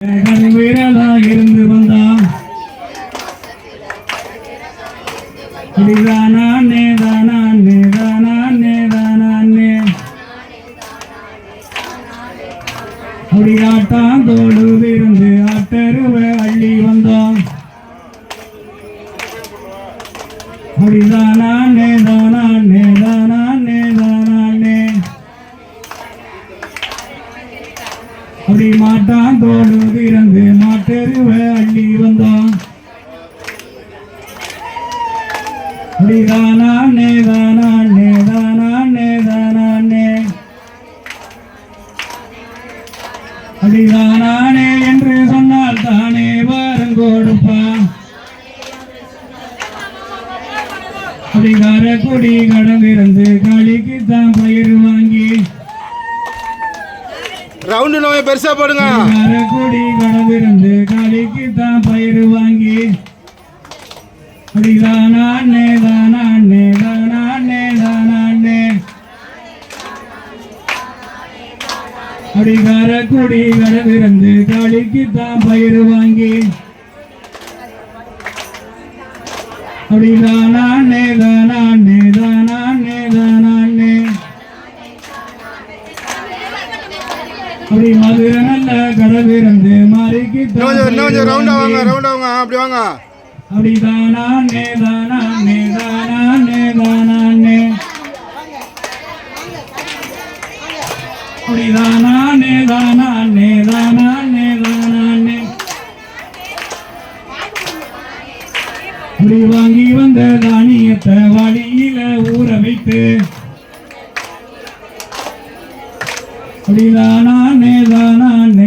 வீரதா இருந்து வந்தான். தானே தானே தானே தானே அப்படி ஆட்டாந்தோடு ஆட்டருவ அள்ளி வந்தோம் அப்படி தானே தானே அப்படி மாட்டாந்தோடு இருந்து மாட்டெருவ அள்ளி வந்தான். அப்படி தானே தானே தானே தானே என்று சொன்னால் தானே வாரம் கொடுப்பான் அப்படி காரக்குடி கடந்திருந்து களிக்கு பயிர் வாங்கி ரவுண்டு நோயை பெருசா போடுங்க. காரக்குடி கடந்திருந்து களிக்கு தான் பயிர் வாங்கி. அப்படி தானே தானே தானே தானே அப்படி காரக்குடி கடந்திருந்து களிக்கு தான் பயிர் வாங்கி. அப்படி தானே தானே தானே அப்படி மதுரை நல்ல கடவிருந்து மாறிக்கு இன்னும் ரவுண்டா வாங்க ரவுண்டா வாங்க அப்படி வாங்க. அப்படி தானே தானே தானே தானே அப்படி தானே தானே தானே தானே அப்படி வாங்கி வந்த தானியத்தை வழியில ஊற வைத்து ஸ்ரீரானா நேதானா நே